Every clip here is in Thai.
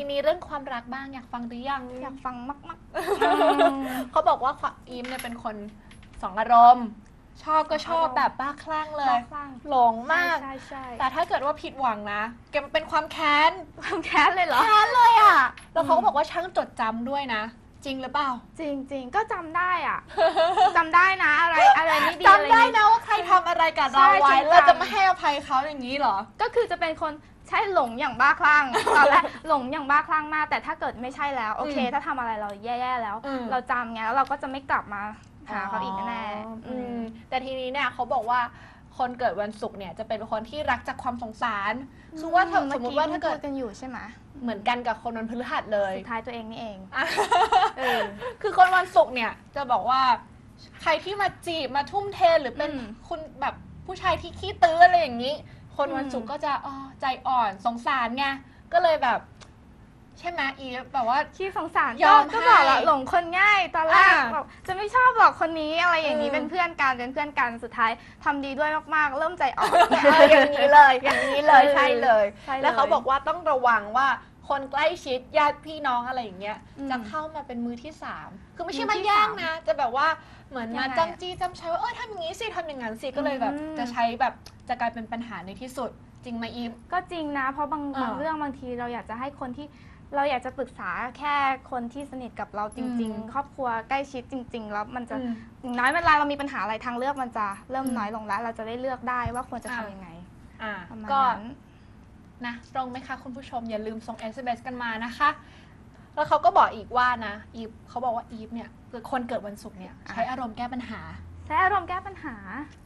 ทีนี้เรื่องความรักบ้างอยากฟังหรือยังอยากฟังมากเขาบอกว่าความอีฟเนี่ยเป็นคนสองอารมณ์ ชอบก็ชอบแบบบ้าคลั่งๆเลบ้ายคลั่ง หลงมาก ใช่ใช่แต่ถ้าเกิดว่าผิดหวังนะแกมันเป็นความแค้นความแค้นเลยเหรอ แค้นเลยอะแล้วเขาก็บอกว่าช่างจดจำด้วยนะ จริงหรือเปล่าจริง ๆ ก็จำได้อะจำได้นะอะไรอะไรไม่ดีจำอะไรได้ไม่ นะว่าใครทำอะไรกับเราใช่ไว้จริงจังเราจะไม่ให้อภัยเขาอย่างนี้เหรอ ก็คือจะเป็นคน ใช่หลงอย่างบ้าคลั่งตอนแรกหลงอย่างบ้าคลั่งมาก แต่ถ้าเกิดไม่ใช่แล้วโอเคอืมถ้าทำอะไรเราแย่ๆแล้ว อืม เราจำไงแล้วเราก็จะไม่กลับมาหาเขาอีกแน่ๆอือืมมแต่ทีนี้เนี่ยเขาบอกว่าคนเกิดวันศุกร์เนี่ยจะเป็นคนที่รักจากความสงสาร คือว่าถ้าสมมติว่าถ้าเกิดพูกันอยู่ใช่ไหมเหมือนกันกับคนวันพฤหัสเลย สุดท้ายตัวเองนี่เองอะเออ คือคนวันศุกร์เนี่ยจะบอกว่า ใครที่มาจีบมาทุ่มเทหรือเป็นอืม คุณแบบผู้ชายที่ขี้ตื้ออะไรอย่างนี้ คนวันอืมศุกร์ก็จะอ๋อใจอ่อนสงสารไงก็เลยแบบ ใช่ไหมอีฟแบบว่า ขี้สงสารยอมก็ก็บอกให้แล้วหลงคนง่ายตอนแรกอ่าบอกจะไม่ชอบหรอกคนนี้อะไรอย่างนี้อืมเป็นเพื่อนกันเป็นเพื่อนกันสุดท้ายทำดีด้วยมากๆ เริ่มใจอ่อน เอออย่างนี้เลยอย่างนี้เลยใช่เลย ใช่เลย แล้วเขาบอกว่าต้องระวังว่า คนใกล้ชิดญาติพี่น้องอะไรอย่างเงี้ยอืมจะเข้ามาเป็นมือที่สามคือไม่ใช่มืมาอที่แย่งสามนะจะแบบว่าเหมือนยังมาไงอะจำจี้จำชัยว่าเออทำอย่างนี้สิทำอย่างนั้นสิก็เลยแบบ อืม จะใช้แบบจะกลายเป็นปัญหาในที่สุด จริงไหมอีฟ ก็จริงนะ เพราะบางอ่าบางเรื่องบางทีเราอยากจะให้คนที่เราอยากจะปรึกษาแค่คนที่สนิทกับเราจริง อืม ๆ ครอบครัวใกล้ชิดจริง ๆ แล้วมันจะอืม อย่างน้อยเวลาเรามีปัญหาอะไรทางเลือกมันจะเริ่มอืมน้อยลงแล้ว เราจะได้เลือกได้ว่าควรจะอ่า ทำยังไงอ่าประมาณก็นั้น นะตรงไหมคะคุณผู้ชมอย่าลืมส่ง SMS กันมานะคะ แล้วเขาก็บอกอีกว่านะอีฟเขาบอกว่าอีฟเนี่ยคือคนเกิดวันศุกร์เนี่ยใช้อารมณ์แก้ปัญหา ใช้อารมณ์แก้ปัญหา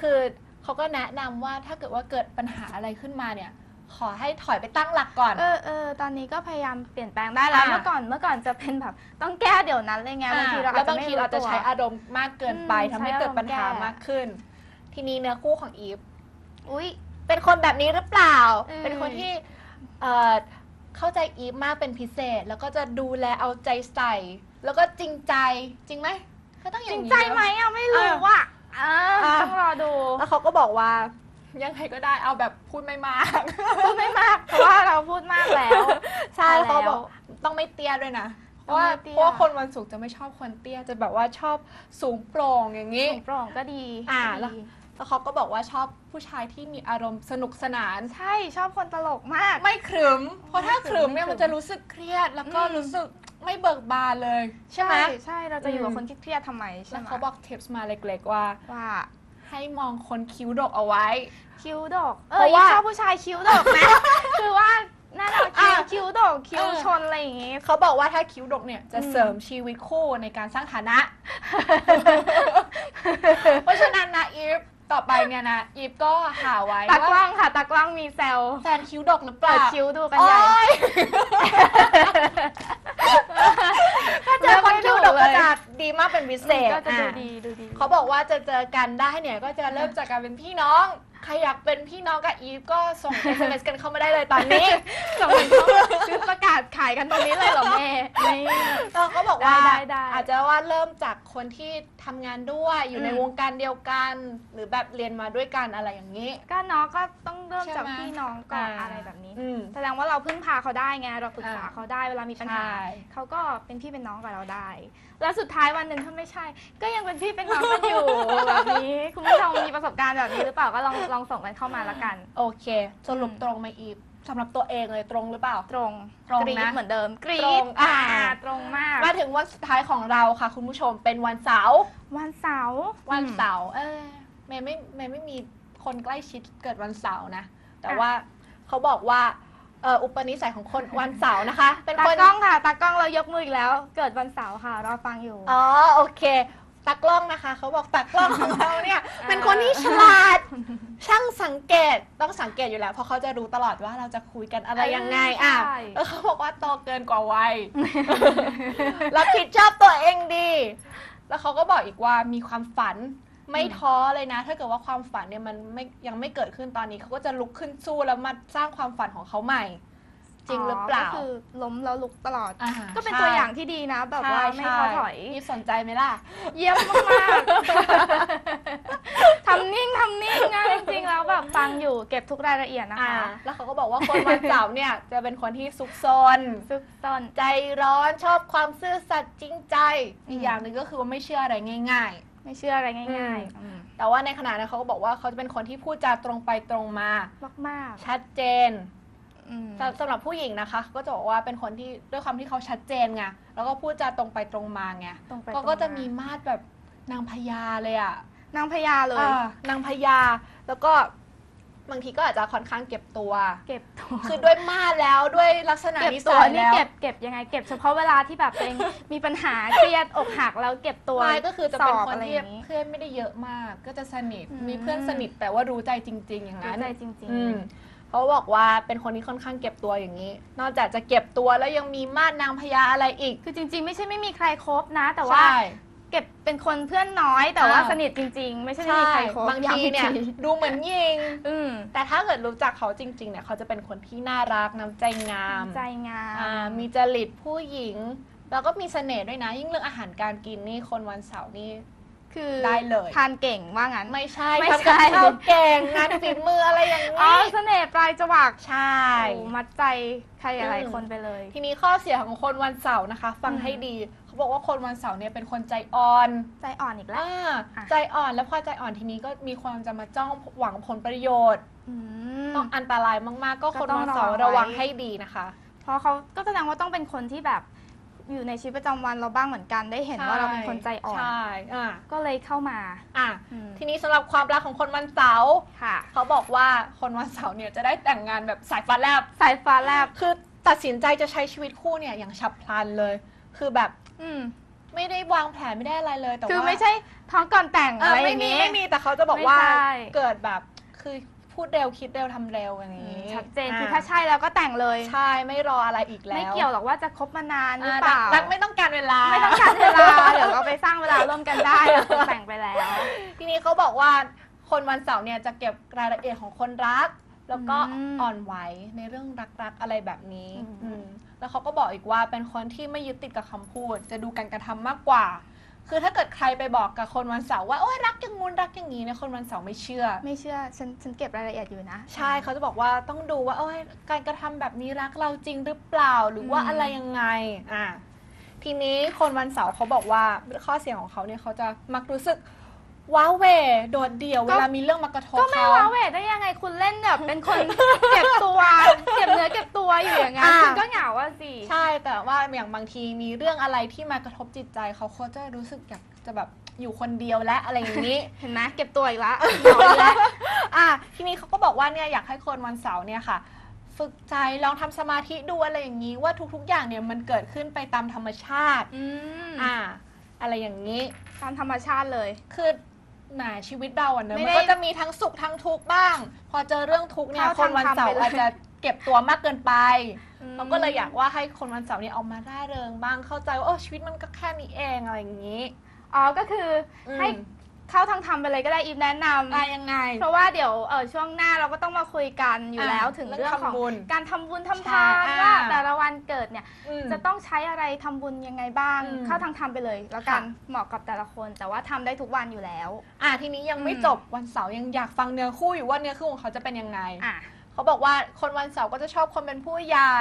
คือเขาก็แนะนำว่าถ้าเกิดว่าเกิดปัญหาอะไรขึ้นมาเนี่ยขอให้ถอยไปตั้งหลักก่อน เออเออตอนนี้ก็พยายามเปลี่ยนแปลงได้แล้วอ่าเมื่อก่อน เมื่อก่อนจะเป็นแบบต้องแก้เดี๋ยวนั้นเลยไงบางทีเราแล้อาจวจะบางไม่ทีรู้เราตัจะวใช้อารมณ์มากเกินไปอืมทำให้เกิดปัญหาใช้อารมณ์มากขึ้น ทีนี้เนื้อคู่ของอีฟ อุ้ย เป็นคนแบบนี้หรือเปล่า เออ เป็นคนที่เอ่อเข้าใจอีฟมากเป็นพิเศษ แล้วก็จะดูแลเอาใจใส่ แล้วก็จริงใจจริงไหมก็ต้องอจริย่างงนี้ ใจไหมอะไม่รู้อะเอออะ ต้องรอดูแล้วเขาก็บอกว่ายังไงก็ได้เอาแบบพูดไม่มาก พูดไม่มากเพราะว่าเราพูดมากแล้ว ใช่ใช่แล้วเขาแล้วบอกต้องไม่เตี้ยด้วยนะ เพต้อราะงว่าไม่เตี้ย เพราะว่าคนวันศุกร์จะไม่ชอบคนเตี้ยจะแบบว่าชอบสูงโปร่งอย่างนี้ สูงโปร่งก็ดีอ่าก็แล้ว ดี แล้วเขาก็บอกว่าชอบผู้ชายที่มีอารมณ์สนุกสนาน ใช่ชอบคนตลกมาก ไม่ขรึม เพราะถ้าไม่ขขรึรึมมเนี่ยไม่ขรึมมันจะรู้สึกเครียด แล้วก็อืมรู้สึกไม่เบิกบานเลย ใช่ไหมใช่เราจะอยู่กับอืมคนที่เครียดทำไมใช่แล้วไหมเขาบอกเทปส์มาเล็กๆว่า ว่าให้มองคนคิ้วดกเอาไว้ คิ้วดกเอเพอราะว่า ชอบผู้ชายคิ้วดกนะ คือว่าน่ารักคิ้วอะคิ้วดกคิ้วเออชนอะไรอย่างงี้ เขาบอกว่าถ้าคิ้วดกเนี่ยจะอืมเสริมชีวิตคู่ในการสร้างฐานะ เพราะฉะนั้นนะอีฟ ต่อไปเนี่ยนะอีฟก็หาไว้ตากล้ว่าองค่ะตากล้องมีแซวแฟนคิ้วดกหรือเปเปิล่าดคิ้วดูกันใหญ่ โอ๊ย ถ้าเจอคนคิ้วดกก็จะดีมากเป็นพิเศษก็จะดูอะ ดีดูดี เขาบอกว่าจะเจอกันได้เนี่ยก็จะเริ่มจากการเป็นพี่น้อง ใครอยากเป็นพี่น้องกับอีฟก็ส่ง SMS กันเข้ามาได้เลยตอนนี้ส่งกันเข้ามาคือประกาศขายกันตรงนี้เลยเหรอแม่ นี่เราก็บอกว่าได้ได้ได้อาจจะว่าเริ่มจากคนที่ ทำงานด้วย อยู่ในอืม วงการเดียวกัน หรือแบบเรียนมาด้วยกันอะไรอย่างนี้ ก็เน้องก็ต้องเริ่มจากใช่ไหมพี่น้องก่อนอ่า อะไรแบบนี้ อืม แสดงว่าเราพึ่งพาเขาได้ไงเราปรึกษาอ่าเขาได้เวลามีปัญหาใช่ เขาก็เป็นพี่เป็นน้องกับเราได้ แล้วสุดท้ายวันหนึ่งถ้าไม่ใช่ ก็ยังเป็นพี่เป็นน้องกันอยู่ แบบนี้ คุณผู้ชมมีประสบการณ์แบบนี้หรือเปล่าก็ลองลองส่งกันเข้ามาละกัน โอเค สรุปอืม ตรงไหมอีฟ สำหรับตัวเองเลยตรงหรือเปล่า ตรงตรงกรี๊ดนะเหมือนเดิมกรีตร๊ดงอ่า ตรงมาก มาถึงวันสุดท้ายของเราค่ะ คุณผู้ชมเป็นวันเสาร์วันเสาร์วันอืมเสาร์เออเมย์ไม่เมย์ไม่มีคนใกล้ชิดเกิดวันเสาร์นะ แต่อะว่าเขาบอกว่าเอออุปนิสัยของคนวันเสาร์นะคะ เป็นตาคนกล้องค่ะ ตากล้องเรายกมืออีกแล้ว เกิดวันเสาร์ค่ะ รอฟังอยู่ อ๋อโอเค ตากล้องนะคะ เขาบอกตากล้องของเราเนี่ยอ่าเป็นคนที่ฉลาด ช่างสังเกตต้องสังเกตอยู่แล้ว เพราะเขาจะรู้ตลอดว่าเราจะคุยกันอะไรยังไงอะใช่ แล้วเขาบอกว่าโตเกินกว่าวัย รับผิดชอบตัวเองดี แล้วเขาก็บอกอีกว่ามีความฝันไม่ท้อเลยนะ ถ้าเกิดว่าความฝันเนี่ยมันไม่ยังไม่เกิดขึ้นตอนนี้เขาก็จะลุกขึ้นสู้แล้วมาสร้างความฝันของเขาใหม่ จริงหรือเปล่า ก็คือล้มแล้วลุกตลอด อ่าก็เป็นใช่ตัวอย่างที่ดีนะ แบบว่าไม่ใช่ท้อถอยนี่สนใจไหมล่ะ เยี่ยมมากๆ ทำนิ่งทำนิ่งนะจริงๆแล้วแบบฟังอยู่เก็บทุกรายละเอียดนะอ่า คะแล้วเขาก็บอกว่าคนวันเสาร์เนี่ย จะเป็นคนที่ซุกซน ซุกต้นใจร้อนชอบความซื่อสัตย์จริงใจอืมอีกอย่างหนึ่งก็คือว่าไม่เชื่ออะไรง่าย ไม่เชื่ออะไรง่ายอืมๆอืมๆ แต่ว่าในขณะนั้นเขาก็บอกว่าเขาจะเป็นคนที่พูดจาตรงไปตรงมา มากชัดเจนๆ อืมสำสำหรับผู้หญิงนะคะ ก็จะบอกว่าเป็นคนที่ด้วยความที่เขาชัดเจนไงแล้วก็พูดจาตรงไปตรงมาไงตรงไปเขาก็จะมีมาดแบบนางพญาเลยอะ นางพญาเลย อ่านางพญาแล้วก็บางทีก็อาจจะค่อนข้างเก็บตัว เก็บตัวคือด้วยมาดแล้วด้วยลักษณะเก็บนิตัสัวยนี่แล้วเก็บเก็บยังไง เก็บเฉพาะเวลาที่แบบตัวเอง มีปัญหาเครียดอกหักแล้วเก็บตัวไม่ก็คือจะเป็นสอบคนอะไรที่อย่างนี้ เพื่อนไม่ได้เยอะมาก ก็จะสนิทอืม มีเพื่อนสนิทแต่ว่ารู้ใจจริง ๆ อย่างรู้นั้นใจจริง อืม เขาบอกว่าเป็นคนที่ค่อนข้างเก็บตัวอย่างนี้ นอกจากจะเก็บตัวแล้วยังมีมาดนางพญาอะไรอีกๆคือจริง ๆ ไม่ใช่ไม่มีใครคบนะ แต่ว่า ใช่ เก็บเป็นคนเพื่อนน้อยแต่ว่าอ่า สนิทจริง ๆ ไม่ใช่ไม่มีใช่ใครคบบางทีเนี่ยย้ำอีกดูเหมือนยิง อืมแต่ถ้าเกิดรู้จักเขาจริงๆเนี่ยเขาจะเป็นคนที่น่ารักน้ำใจงามใจงาอ่ามมีจริตผู้หญิง แล้วก็มีเสน่ห์ด้วยนะ ยิ่งเรื่องอาหารการกินนี่คนวันเสาร์นี่ คือได้เลย ทานเก่งว่างั้น ไม่ใช่ไม่ทำใช่ กับข้าวเก่งงานฝีมืออะไรอย่างอ๋อนี้ เสน่ห์ปลายจวักใช่ โอ้มัดใจใครหลายอืมคนไปเลย ทีนี้ข้อเสียของคนวันเสาร์นะคะ ฟังอืม ให้ดี เขาบอกว่าคนวันเสาร์เนี่ยเป็นคนใจอ่อนใจอ่อนอีกแล้ว อ่าอะ ใจอ่อนแล้วพอใจอ่อนทีนี้ก็มีความจะมาจ้องหวังผลประโยชน์ อืม ต้องอันตรายมากๆ ก็ก็คนต้องวันเสาร์ระวังไว้ระวังให้ดีนะคะ เพราะเขาก็แสดงว่าต้องเป็นคนที่แบบ อยู่ในชีวิตประจำวันเราบ้างเหมือนกัน ได้เห็นว่าเราเป็นคนใจอ่อน ใช่อ่าก็เลยเข้ามาอะอืมทีนี้สำหรับความรักของคนวันเสาร์ค่ะ เขาบอกว่าคนวันเสาร์เนี่ยจะได้แต่งงานแบบสายฟ้าแลบ สายฟ้าแลบคือตัดสินใจจะใช้ชีวิตคู่เนี่ยอย่างฉับพลันเลย คือแบบอืมไม่ได้วางแผนไม่ได้อะไรเลยแต่ว่าคือไม่ใช่ท้องก่อนแต่งเออะอไรอไม่ย่างมีนี้ ไม่มีแต่เขาจะบอกว่าไม่ใช่ เกิดแบบคือ พูดเร็วคิดเร็วทำเร็วอย่างอืนี้มชัดเจนคือถ้าใช่แล้วก็แต่งเลย ใช่ไม่รออะไรอีกแล้วไม่เกี่ยวหรอกว่าจะคบมานานหรืออ่าเปล่ารักไม่ต้องการเวลา ไม่ต้องการเวลาเดี๋ยวเราไปสร้างเวลาร่วมกันได้เราคงแต่งไปแล้ว ทีนี้เขาบอกว่าคนวันเสาร์เนี่ยจะเก็บรายละเอียดของคนรัก แล้วก็อืมอ่อนไหวในเรื่องรักๆอะไรแบบนี้อืม อืมแล้วเขาก็บอกอีกว่าเป็นคนที่ไม่ยึดติดกับคำพูด จะดูการกระทำมากกว่า คือถ้าเกิดใครไปบอกกับคนวันเสาร์ว่าโอ้ยรักอย่างงู้นรักอย่างนี้เนี่ยคนวันเสาร์ไม่เชื่อ ไม่เชื่อฉันฉันเก็บรายละเอียดอยู่นะ ใช่เขาจะบอกว่าต้องดูว่าเอ้ยการกระทำแบบนี้รักเราจริงหรือเปล่าหรือว่าอืมอะไรยังไงอะทีนี้คนวันเสาร์เขาบอกว่าข้อเสียของเขาเนี่ยเขาจะมักรู้สึก ว้าเหวโดดเดี่ยว เวลามีเรื่องมากระทบก็ไม่เขา ว้าเหวได้ยังไงคุณเล่นแบบเป็นคน เก็บตัวเก็บเนื้อเก็บตัวอยู่อย่างนั้นอ่า คุณก็เหงาอะสิใช่แต่ว่าอย่างบางทีมีเรื่องอะไรที่มากระทบจิตใจเขาเขาจะรู้สึกอยากจะแบบอยู่คนเดียวและอะไรอย่างนี้ เห็นไหมเก็บตัวอีกละเหงาอีกแล้วอะทีนี้เขาก็บอกว่าเนี่ยอยากให้คนวันเสาร์เนี่ยค่ะ ฝึกใจลองทำสมาธิดูอะไรอย่างนี้ ว่าทุกๆอย่างเนี่ยมันเกิดขึ้นไปตามธรรมชาติอืมอ่าอะไรอย่างนี้ ตามธรรมชาติเลย คือ แหมชีวิตเราอะเนอะไม่มันได้ ก็จะมีทั้งสุขทั้งทุกข์บ้าง พอเจอเรื่องทุกข์เนี่ยเข้าคนวันเสาร์ทางธรรมไปเลย อาจจะเก็บตัวมากเกินไปอืมเราก็เลยอยากว่าให้คนวันเสาร์เนี่ยออกมาร่าเริงบ้างเข้าใจว่าโอ้ชีวิตมันก็แค่นี้เองอะไรอย่างนี้ อ๋อก็คืออให้อืม เข้าทางธรรมไปเลยก็ได้อีฟแนะนำอะยังไง เพราะว่าเดี๋ยวเออช่วงหน้าเราก็ต้องมาคุยกันอยู่อ่าแล้วถึงเรื่เรื่อองงของทำบุญการทำบุญทำใช่ทานอ่า ว่าแต่ละวันเกิดเนี่ย อืม จะต้องใช้อะไรทำบุญยังไงบ้าง อืมเข้าทางธรรมไปเลยแล้วกันค่ะ เหมาะกับแต่ละคน แต่ว่าทำได้ทุกวันอยู่แล้ว อะทีนี้ยังไม่อืม จบวันเสาร์ยังอยากฟังเนื้อคู่อยู่ว่าเนื้อคู่ของเขาจะเป็นยังไง อะ เขาบอกว่าคนวันเสาร์ก็จะชอบคนเป็นผู้ใหญ่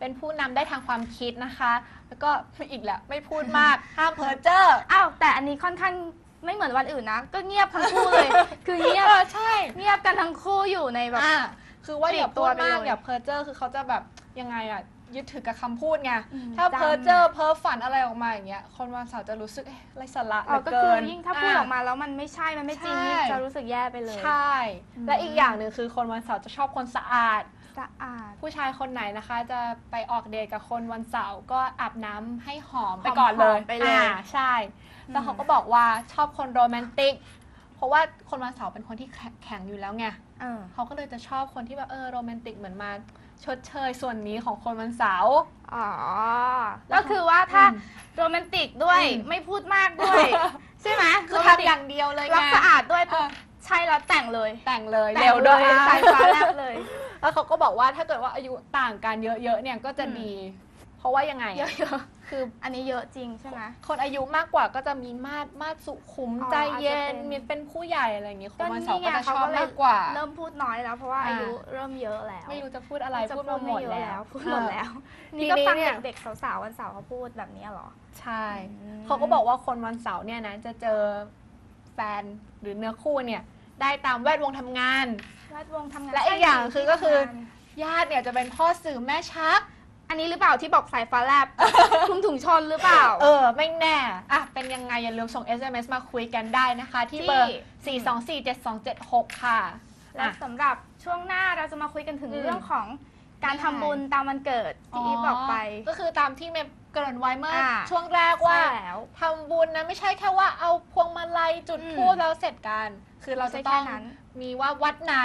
เป็นผู้นำได้ทางความคิดนะคะ แล้วก็อีกแหละไม่พูดมาก ห้ามเพ้อเจ้อ อ้าวแต่อันนี้ค่อนข้าง ไม่เหมือนวันอื่นนะ ก็เงียบทั้งคู่เลย คือเงียบเออใช่ เงียบกันทั้งคู่อยู่ในแบบ อะคือว่าอย่าปลีกตัพูวดไปมากเลยอย่าเพ้อเจ้อคือเขาจะแบบยังไงอะยึดถือกับคำพูดไงอืมถ้าจำ เพ้อเจ้อเพ้อฝันอะไรออกมาอย่างเงี้ยคนวันเสาร์จะรู้สึกเอ๊ะไรสาระเหอ๋ลืออก็เกิคือนยิ่งถ้าพูดะ ออกมาแล้วมันไม่ใช่มันไม่จริงใช่นี่จะรู้สึกแย่ไปเลยใช่อืมและอีกอย่างหนึ่งคือคนวันเสาร์จะชอบคนสะอาด สะอาด ผู้ชายคนไหนนะคะ จะไปออกเดทกับคนวันเสาร์ก็อาบน้ำให้หอมไปหอมก่อนเลยๆไปเลย อ่าใช่ แล้วเขาก็บอกว่าชอบคนโรแมนติก เพราะว่าคนวันเสาร์เป็นคนที่แข็งแข็งอยู่แล้วไงเออเขาก็เลยจะชอบคนที่แบบเออโรแมนติกเหมือนมาชดเชยส่วนนี้ของคนวันเสาร์ อ๋อแล้วก็คือว่าถ้าอืมโรแมนติกด้วยอืมไม่พูดมากด้วย ใช่ไหมคือโรแมนติทำอย่างเดียวเลยไงรักสะอาดด้วยปุ๊บเออใช่แล้วแต่งเลย แต่งเลยแต่งเร็วด้วยเลยอะสายฟ้าแลบเลย แล้วเขาก็บอกว่าถ้าเกิดว่าอายุต่างกันเยอะๆเนี่ยก็จะอืมดี เพราะว่ายังไงเยอะอะ คือๆอันนี้เยอะจริงใช่ไหม คนอายุมากกว่าก็จะมีมาดมาดสุขุมอ๋อใจเย็นอาจจะเป็น มีเป็นผู้ใหญ่อะไรอย่างงี้คนก็วันนี่เสาร์ไงก็จะชเขาอบก็เลยมากกว่า เริ่มพูดน้อยแล้วเพราะว่าอ่าอายุเริ่มเยอะแล้วไม่รู้จะพูดอะไรจะพูดมาหมดไเยอะแล้วพูดหมดแล้วทีนี่ก็นี้ฟังเนี่ย เด็กๆสาวๆวันเสาร์เขาพูดแบบนี้เหรอ ใช่ อืม เขาก็บอกว่าคนวันเสาร์เนี่ยนะจะเจอแฟนหรือเนื้อคู่เนี่ยได้ตามแวดวงทำงาน แวดวงทำงานและอีกอย่างใช่คือก็คือทำงานญาติเนี่ยจะเป็นพ่อสื่อแม่ชัก อันนี้หรือเปล่าที่บอกสายฟ้าแลบ คลุมถุงชนหรือเปล่า เออ ไม่แน่ อะ เป็นยังไง อย่าลืมส่ง SMS มาคุยกันได้นะคะ ที่เบอร์ที่4247276 ค่ะ และอะสำหรับช่วงหน้าเราจะมาคุยกันถึงอืมเรื่องของการทำบุญตามวันเกิดที่อีฟบอกไป ก็คือตามที่เมย์เกริ่นไว้เมื่ออา ช่วงแรกว่า ใช่แล้ว ทำบุญนะไม่ใช่แค่ว่าเอาพวงมาลัยจุดอืมธูปแล้วเสร็จกัน คือเราจะต้องไม่ใช่แค่นั้น มีว่าวัดไหน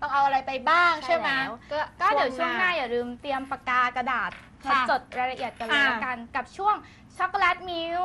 ต้องเอาอะไรไปบ้างใช่ใช่ไหมแล้วก็เดี๋ยวช่วงหน้าอย่าลืมเตรียมปากกากระดาษมาค่ะจดรายละเอียดกันเลยอ่า ละกันกับช่วงช็อกโกแลตมิล